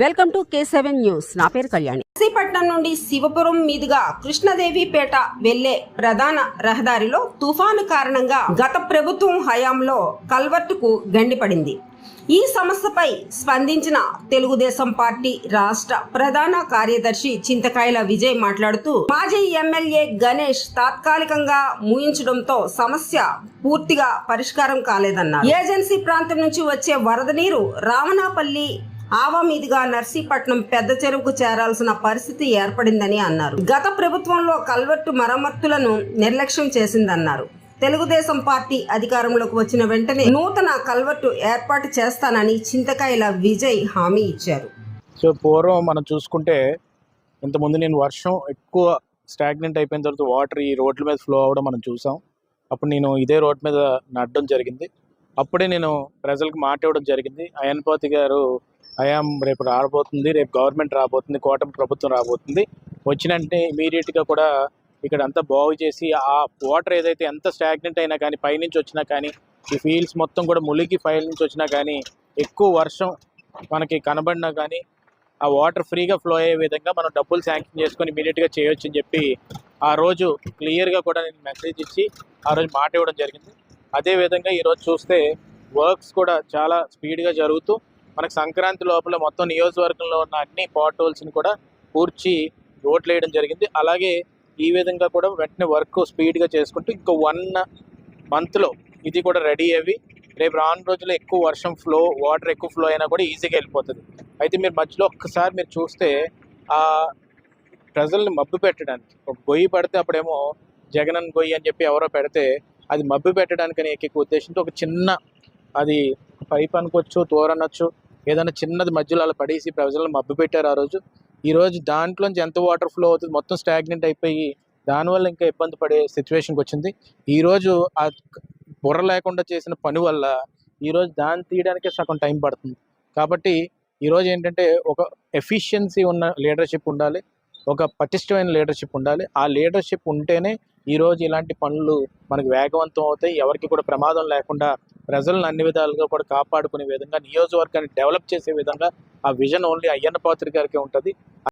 Welcome to K seven news. నా పేరు కళ్యాణి. నర్సీపట్నం నుండి శివపురం మీదుగా కృష్ణదేవిపేట వెళ్ళే ప్రధాన రహదారిలో తుఫాను కారణంగా గత ప్రభుత్వం హయాంలో కల్వర్టుకు గండిపడింది ఈ సమస్యపై స్పందించిన తెలుగుదేశం పార్టీ రాష్ట్ర ప్రధాన కార్యదర్శి చింతకాయల విజయ్ మాట్లాడుతూ మాజీ ఎమ్మెల్యే గణేష్ తాత్కాలికంగా ముయించడంతో సమస్య పూర్తిగా పరిష్కారం కాలేదన్నారు. ఏజెన్సీ ప్రాంతం నుంచి వచ్చే వరద నీరు రావణాపల్లి ఆవా మీదుగా నర్సీపట్నం పెద్ద చెరువుకు చేరాల్సిన పరిస్థితి ఏర్పడిందని అన్నారు. గత ప్రభుత్వంలో కల్వర్టు మరమ్మతులను నిర్లక్ష్యం చేసిందన్నారు. తెలుగుదేశం పార్టీ అధికారంలోకి వచ్చిన వెంటనే నూతన కల్వర్టు ఏర్పాటు చేస్తానని చింతకాయల విజయ్ హామీ ఇచ్చారు. సో పూర్వం మనం చూసుకుంటే ఇంతకుముందు నేను వర్షం ఎక్కువ స్టాగ్నెంట్ అయిపోయిన తర్వాత వాటర్ ఈ రోడ్ల మీద ఫ్లో అవ్వడం మనం చూసాం. అప్పుడు నేను ఇదే రోడ్ మీద నడడం జరిగింది. అప్పుడే నేను ప్రజలకు మాట ఇవ్వడం జరిగింది. అయన్పోతి గారు అయాం రేపు రాబోతుంది రేపు గవర్నమెంట్ రాబోతుంది కూటమి ప్రభుత్వం రాబోతుంది. వచ్చినంటే ఇమీడియట్గా కూడా ఇక్కడ అంతా బాగు చేసి ఆ వాటర్ ఏదైతే ఎంత స్టాగ్నెంట్ అయినా కానీ పైనుంచి వచ్చినా కానీ ఈ ఫీల్డ్స్ మొత్తం కూడా ములిగి ఫైల్ నుంచి వచ్చినా కానీ ఎక్కువ వర్షం మనకి కనబడినా కానీ ఆ వాటర్ ఫ్రీగా ఫ్లో అయ్యే విధంగా మనం డబ్బులు శాంక్షన్ చేసుకొని ఇమీడియట్గా చేయొచ్చు అని చెప్పి ఆ రోజు క్లియర్గా కూడా నేను మెసేజ్ ఇచ్చి ఆ రోజు మాట ఇవ్వడం జరిగింది. అదేవిధంగా ఈరోజు చూస్తే వర్క్స్ కూడా చాలా స్పీడ్గా జరుగుతూ మనకు సంక్రాంతి లోపల మొత్తం నియోజకవర్గంలో ఉన్న అన్ని పాట్ హోల్స్ని కూడా పూర్చి రోడ్లు వేయడం జరిగింది. అలాగే ఈ విధంగా కూడా వెంటనే వర్క్ స్పీడ్గా చేసుకుంటూ ఇంకో వన్ మంత్లో ఇది కూడా రెడీ అయ్యి రేపు రాను రోజుల్లో ఎక్కువ వర్షం ఫ్లో వాటర్ ఎక్కువ ఫ్లో అయినా కూడా ఈజీగా వెళ్ళిపోతుంది. అయితే మీరు మధ్యలో ఒక్కసారి మీరు చూస్తే ఆ ప్రజల్ని మబ్బు పెట్టడానికి ఒక గొయ్యి పడితే అప్పుడేమో జగనన్ గొయ్యి అని చెప్పి ఎవరో పెడితే అది మబ్బు పెట్టడానికి అనే ఏకైక ఉద్దేశంతో ఒక చిన్న అది పైప్ అనుకోవచ్చు తోరనొచ్చు ఏదైనా చిన్నది మధ్యలో అలా పడేసి ప్రజలను మబ్బు పెట్టారు ఆ రోజు. ఈరోజు దాంట్లోంచి ఎంత వాటర్ ఫ్లో అవుతుంది మొత్తం స్టాగ్నెంట్ అయిపోయి దానివల్ల ఇంకా ఇబ్బంది పడే సిచ్యువేషన్కి వచ్చింది. ఈరోజు ఆ బుర్ర లేకుండా చేసిన పని వల్ల ఈరోజు దాన్ని తీయడానికే సగం టైం పడుతుంది. కాబట్టి ఈరోజు ఏంటంటే ఒక ఎఫిషియన్సీ ఉన్న లీడర్షిప్ ఉండాలి ఒక పటిష్టమైన లీడర్షిప్ ఉండాలి. ఆ లీడర్షిప్ ఉంటేనే ఈరోజు ఇలాంటి పనులు మనకు వేగవంతం అవుతాయి. ఎవరికి కూడా ప్రమాదం లేకుండా ప్రజలను అన్ని విధాలుగా కూడా కాపాడుకునే విధంగా నియోజకవర్గాన్ని డెవలప్ చేసే విధంగా ఆ విజన్ ఓన్లీ అయ్యన్న పాత్రి గారికి ఉంటుంది.